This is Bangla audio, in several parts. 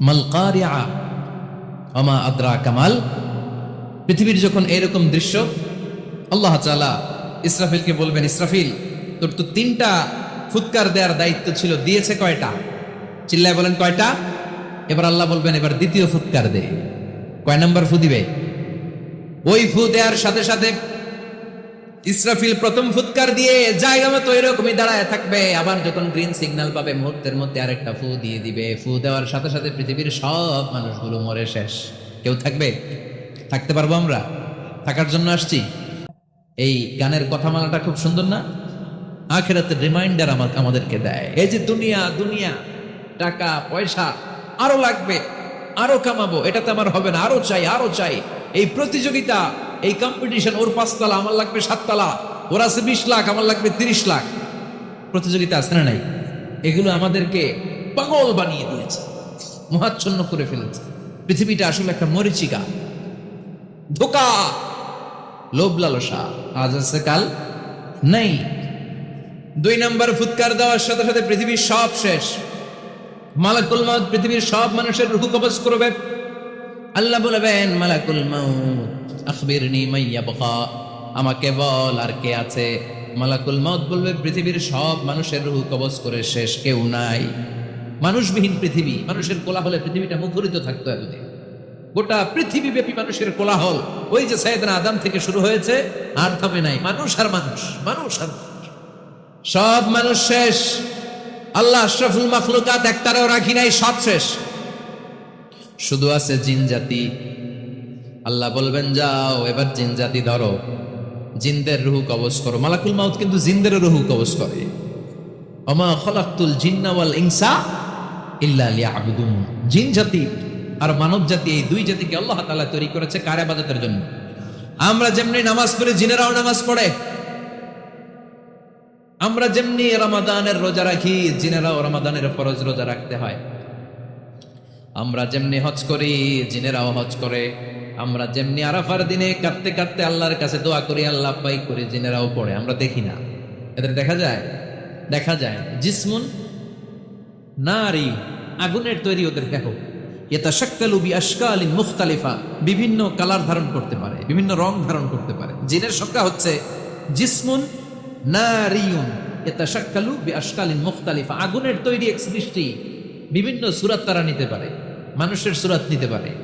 মাল কারিয়া আমা আদ্রা কামাল পৃথিবীর যখন এরকম দৃশ্য, আল্লাহ তাআলা ইসরাফিলকে বলবেন, ইসরাফিল, তোর তো তিনটা ফুৎকার দেওয়ার দায়িত্ব ছিল, দিয়েছে কয়টা? চিল্লায় বলেন, কয়টা? এবার আল্লাহ বলবেন, এবার দ্বিতীয় ফুৎকার দে। কয় নম্বর ফু দিবে? ওই ফু দেওয়ার সাথে সাথে ইসরাফিল প্রথম ফুৎকার দিয়ে জায়গা মতো এরকমই দাঁড়ায় থাকবে। আবার যখন গ্রিন সিগন্যাল পাবে, মুহূর্তের মধ্যে আরেকটা ফু দিয়ে দিবে। ফু দেওয়ার সাথে সাথে পৃথিবীর সব মানুষগুলো মরে শেষ। কেউ থাকবে? থাকতে পারব আমরা? থাকার জন্য আসছি। এই গানের কথামালাটা খুব সুন্দর না? আখেরাতের রিমাইন্ডার আমাকে আমাদেরকে দেয়। এই যে দুনিয়া দুনিয়া, টাকা, পয়সা, আরও লাগবে, আরও কামাবো, এটাতে আমার হবে না। আরও চাই আরও চাই। এই প্রতিযোগিতা এই কম্পিটিশন ওর পাঁচতলা, আমার লাগবে সাততলা, ওর আছে বিশ লাখ, আমার লাগবে তিরিশ লাখ। প্রতিযোগিতা আছে না নাই? এগুলো আমাদেরকে পাগল বানিয়ে দিয়েছে, মহাচ্ছন্ন করে ফেলেছে। পৃথিবীটা আসলে একটা মরিচিকা, ধোকা, লোভ লালসা। আজ আছে, কাল নেই। দুই নাম্বার ফুৎকার দেওয়ার সাথে সাথে পৃথিবীর সব শেষ। মালাকুল মাউত পৃথিবীর সব মানুষের রুহু কবজ করবে। আল্লাহ বলবেন, মালাকুল মাউত। আখবিরনি আমাকে বল আর কে আছে? মালাকুল মাউত বলবে, পৃথিবীর সব মানুষের রুহু কবজ করে শেষ কেউ নাই। মানুষবিহীন পৃথিবী, মানুষের কোলাহলে পৃথিবীটা মুখরিত থাকতো এতদিন। গোটা পৃথিবীব্যাপী মানুষের কোলাহল। ওই যে সাইদানা আদাম থেকে শুরু হয়েছে, আর থামে নাই। মানুষ আর মানুষ মানুষ আর সব মানুষ শেষ। আল্লাহ আশরাফুল মাখলুকাত একটারেও রাখি নাই, সব শেষ। শুধু আছে জিন জাতি আল্লাহ বলবেন, যাও, এবার জিন জাতি ধরো। জিনদের রুহু কবজ করো। মালাকুল মাউত কিন্তু জিনদের রুহু কবজ করে। অমা খলাক্তুল জিন্না ওয়াল ইনসা ইল্লা লিয়াবুদুন। জিন জাতি আর মানব জাতি, এই দুই জাতিকে আল্লাহ তাআলা তৈরি করেছে কার ইবাদতের জন্য? আমরা যেমনি নামাজ পড়ে, জিনেরাও নামাজ পড়ে। আমরা যেমনি রমাদানের রোজা রাখি, জিনেরাও রমাদানের ফরজ রোজা রাখতে হয়। আমরা যেমনি হজ করি, জিনেরাও হজ করে। আমরা যেমনি আরাফার দিনে কাঁদতে কাঁদতে আল্লাহর কাছে দোয়া করি, আল্লাহ পাই করে জিনেরাও পড়ে, আমরা দেখি না। এদের দেখা যায়? দেখা যায়। জিসমুন, নারী, আগুনের তৈরি ওদের দেহ। এটা শাক্কালু বি আশকালিন মুখতালিফা, বিভিন্ন কালার ধারণ করতে পারে, বিভিন্ন রং ধারণ করতে পারে। জিনের সংখ্যা হচ্ছে জিসমুন, নারিয়ুন। এটা শাক্কালু বি আশকালিন মুখতালিফা, আগুনের তৈরি এক সৃষ্টি। বিভিন্ন সুরাত তারা নিতে পারে, মানুষের সুরাত নিতে পারে।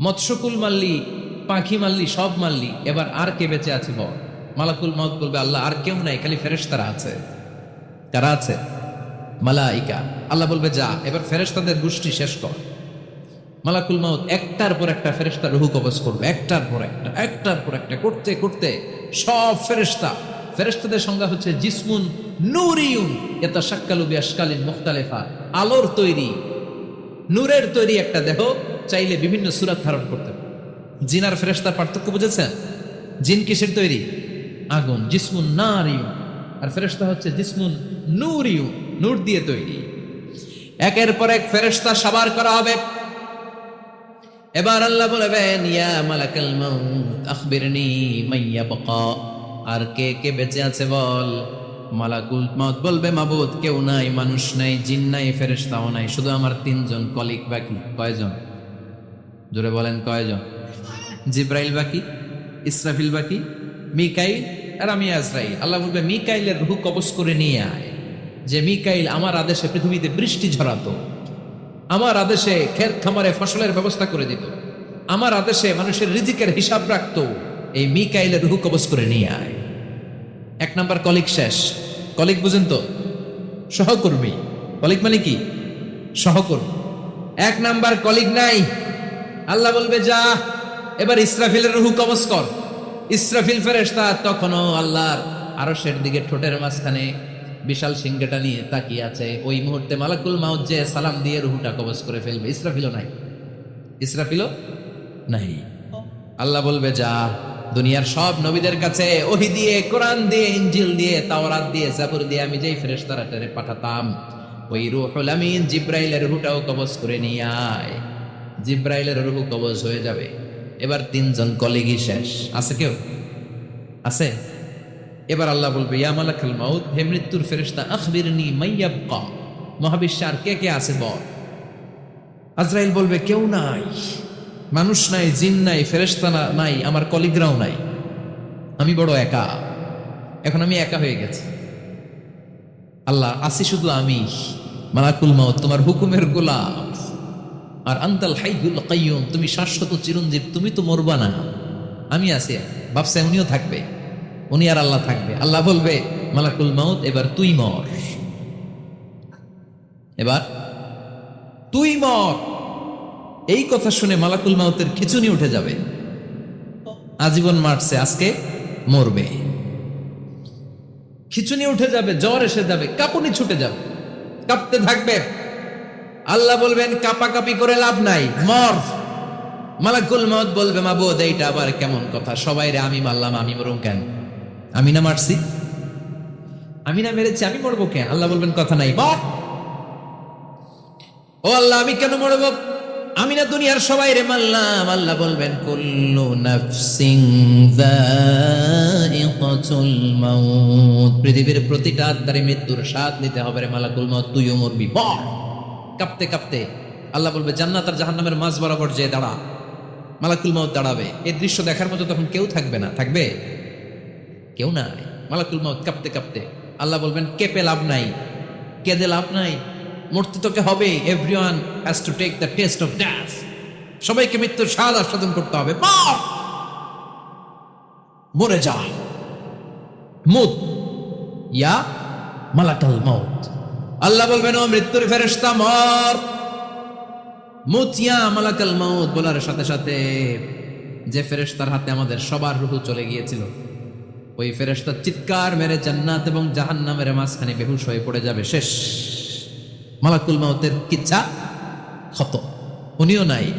মৎস্যকুল মারলি পাখি মারলি সব মারলি এবার আর কে বেঁচে আছে বল? মালাকুল মাউত বলবে, আল্লাহ, আর কেউ নাই, খালি ফেরেশতারা আছে। কারা আছে? মালাইকা। আল্লাহ বলবে, যা, এবার ফেরেশতাদের গোষ্ঠী শেষ কর। মালাকুল মাউত একটার পর একটা ফেরেশতা রুহু কবজ করবে, একটার পর একটা, একটার পর একটা, করতে করতে সব ফেরেশতা। ফেরেশতাদের সংজ্ঞা হচ্ছে জিসমুন নুরিউন এটা শাক্কালুবি আশকালিন মুখতালেফা। আলোর তৈরি, নূরের তৈরি একটা দেহ চাইলে বিভিন্ন সুরাত ধারণ করতে পারে। জিনার ফেরেশতার পার্থক্য বুঝেছেন? জিন কিসের তৈরি? আগুন, জিসমুন নারিউ আর ফেরেশতা হচ্ছে জিসমুন নূরিউ নূর দিয়ে তৈরি। একের পর এক ফেরেশতা সাবার করা হবে। এবার আল্লাহ বলবেন, ইয়া মালাকাল মাউত, আখবিরনি মাইয়া বাকা আর কে কে বেঁচে আছে বল? মালাকুল মাউত বলবে, মাবুদ, কেউ নাই, মানুষ নাই, জিন নাই, ফেরেশতাও নাই, শুধু আমার তিনজন কলিগ বাকি, কয়জন? জোরে বলেন কয়জন? জিব্রাইল বাকি, ইসরাফিল বাকি, মিকাইল আর আমি আজরাইল। আল্লাহ বলবে, মিকাইলের রুহ কবজ করে নিয়ে আয়। যে মিকাইল আমার আদেশে পৃথিবীতে বৃষ্টি ঝরাতো, আমার আদেশে ক্ষেত খামারে ফসলের ব্যবস্থা করে দিত, আমার আদেশে মানুষের রিজিকের হিসাব রাখত, এই মিকাইলের রুহ কবজ করে নিয়ে আয়। এক নাম্বার কলিক শেষ। কলিক বুঝেন তো? সহকর্মী। কলিক মানে কি? সহকর্মী। এক নাম্বার কলিক নাই। আল্লাহ বলবে, যা, এবার ইসরাফিলের রুহু কবজ কর। ইসরাফিল ফেরেশতা তখনও আল্লাহর আরশের দিকে ঠোঁটের মাঝখানে বিশাল সিংহটা নিয়ে তাকিয়ে আছে। ওই মুহূর্তে মালাকুল মাউত যে সালাম দিয়ে রুহুটা কবজ করে ফেলবে, ইসরাফিলও নাই। ইসরাফিলও নাই। আল্লাহ বলবে, যা, দুনিয়ার সব নবীদের কাছে ওহি দিয়ে, কোরআন দিয়ে ইঞ্জিল দিয়ে, তাওরাত দিয়ে, জাবুর দিয়ে আমি যেই ফেরেশতারা টেনে পাঠাতাম, ওই রুহুল আমিন জিব্রাইলের রুহুটাও কবজ করে নিয়ে আয়। জিব্রাইলের রুহু কবজ হয়ে যাবে। এবার তিনজন কলিগই শেষ। আছে কেউ? আছে? এবার আল্লাহ বলবে, ইয়া মালাকাল মাউত, হে মৃত্যুর ফেরেশতা, আখবিরনি মাইয়াবকা মহাবিশ্বে আর কে কে আছে বল? আজরাইল বলবে, কেউ নাই। মানুষ নাই, জিন নাই, ফেরেশতা নাই, আমার কলিগরাও নাই। আমি বড় একা। এখন আমি একা হয়ে গেছি। আল্লাহ, আসি শুধু আমি। মালাকুল মাউত, তোমার হুকুমের গোলাম। আর আন্তাল হাইগুল কাইয়ুম, তুমি শাশ্বত চিরঞ্জীব, তুমি তো মরবা না। আমি আছি ভাবছে উনিও থাকবে, উনি আর আল্লাহ থাকবে। আল্লাহ বলবে, মালাকুল মাউত, এবার তুই মর। এবার তুই মর। এই কথা শুনে মালাকুল মাউতের খিচুনি উঠে যাবে। আজীবন মারছে, আজকে মরবে। খিচুনি উঠে যাবে, জ্বর এসে যাবে, কাঁপুনি ছুটে যাবে। কাঁপতে থাকবে আল্লাহ বলবেন, কাপাকাপি করে লাভ নাই, মর। মালাকুল মত বলবে মা বোধ এইটা আবার কেমন কথা? সবাই রে, আমি মারলাম, আমি মরুম কেন? আমি না মারছি? আমি না মেরেছি, আমি মরবো কেন? আল্লাহ বলবেন, কথা নাই, মর। ও আল্লাহ, আমি কেন মরবো? আমি না দুনিয়ার সবাই রে মারলাম। আল্লাহ বলবেন, কুল্লু নাফসিং যায়িকাতুল মাউত। পৃথিবীর প্রতিটা আত্মারে মৃত্যুর স্বাদ নিতে হবে রে মালাকুল মাউত, তুইও মরবি বল কাঁপতে কাঁপতে আল্লাহ বলবে, জান্নাত আর জাহান্নামের মাঝ বরাবর যে দাঁড়া। মালাকুল মাউত দাঁড়াবে। এই দৃশ্য দেখার মতো তখন কেউ থাকবে না। থাকবে? কেউ নাই। মালাকুল মাউত কাঁপতে কাঁপতে আল্লাহ বলবেন, কেঁপে লাভ নাই। কেঁদে লাভ নাই। মূর্তি তোকে হবে। Everyone has to take the test of death সবাইকে মৃত্যুর স্বাদ আস্বাদন করতে হবে! মরে যা। মুত। ইয়া মালাকাল মাউত। আল্লাহ বলবেন, ও মৃত্যুর ফেরেশতা, মর। মুতিয়া মালাকাল মাউত বলার সাথে সাথে যে ফেরেশতার হাতে আমাদের সবার রুহু চলে গিয়েছিল, ওই ফেরেশতা চিৎকার মেরে জান্নাত এবং জাহান্নামের মাঝখানে বেহুশ হয়ে পড়ে যাবে। শেষ। মালাকুল মাউতের কিচ্ছা ক্ষত। উনিও নাই।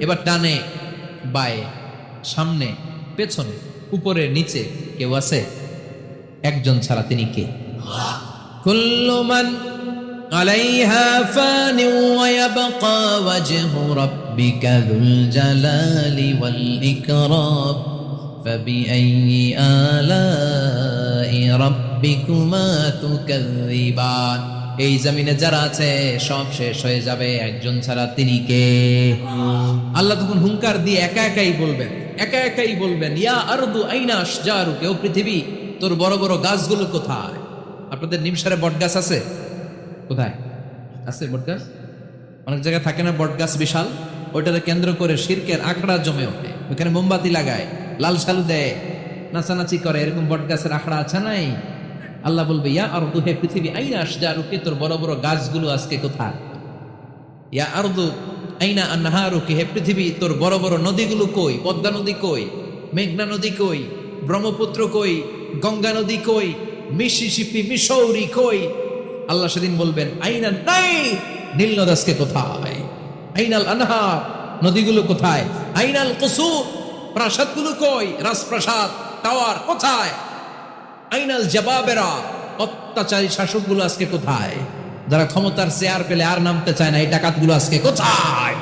এবার টানে বায়ে, সামনে, পেছনে, উপরে, নিচে কেউ আছে? একজন ছাড়া তিনি কে? কুল্লু মান عليها فان ويبقى وجه ربك ذو الجلال والإكرام فبأي آلاء ربكما تكذبان এই জমিনে যারা আছে সব শেষ হয়ে যাবে একজন ছাড়া তিনি কে আল্লাহ তখন হুঙ্কার দিয়ে একা একাই বলবেন একা একাই বলবেন ইয়া আরদু আইনা আশজারু কেউ পৃথিবী তোর বড় বড় গাছগুলো কোথায় আপনাদের নিমসারে বট গাছ আছে কোথায়? আছে বট গাছ অনেক জায়গায় থাকে না বট গাছ বিশাল? ওইটাকে কেন্দ্র করে শিরকের আখড়া জমে ওঠে। ওখানে মোমবাতি লাগায়, লাল সালু দেয়, নাচানাচি করে। এরকম বট গাছের আখড়া আছে নাই? আল্লাহ বলবে, ইয়া আর হে পৃথিবী, আইনা আসজারুকে তোর বড় বড় গাছগুলো আজকে কোথায়? ইয়া আরদু, আইনা আন্নাহারুকে হে পৃথিবী, তোর বড় বড় নদীগুলো কই? পদ্মা নদী কই? মেঘনা নদী কই? ব্রহ্মপুত্র কই? গঙ্গা নদী কই? মিসিসিপি মিসৌরি কই? আল্লাহ সেদিন বলবেন, আইনা নাই, নীল নদ আজকে কোথায়? আইনাল আনহার নদীগুলো কোথায়? আইনাল কুসুর প্রাসাদগুলো কই? রাজপ্রাসাদ, টাওয়ার কোথায়? আইনাল জবাবেরা, অত্যাচারী শাসকগুলো আজকে কোথায়? যারা ক্ষমতার চেয়ার পেলে আর নামতে চায় না, এই ডাকাতগুলো আজকে কোথায়?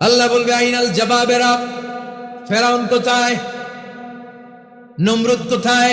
আল্লাহ বলবে, আইনাল জবাবেরা, ফেরাউন কোথায়? নমরুদ কোথায়?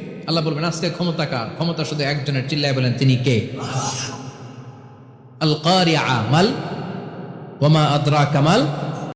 Allah বলবেন, আজকে ক্ষমতা কার? ক্ষমতা শুধু একজনের, চিল্লায় বলেন, তিনি কে? আল কারি আমাল ওমা আদরা কামাল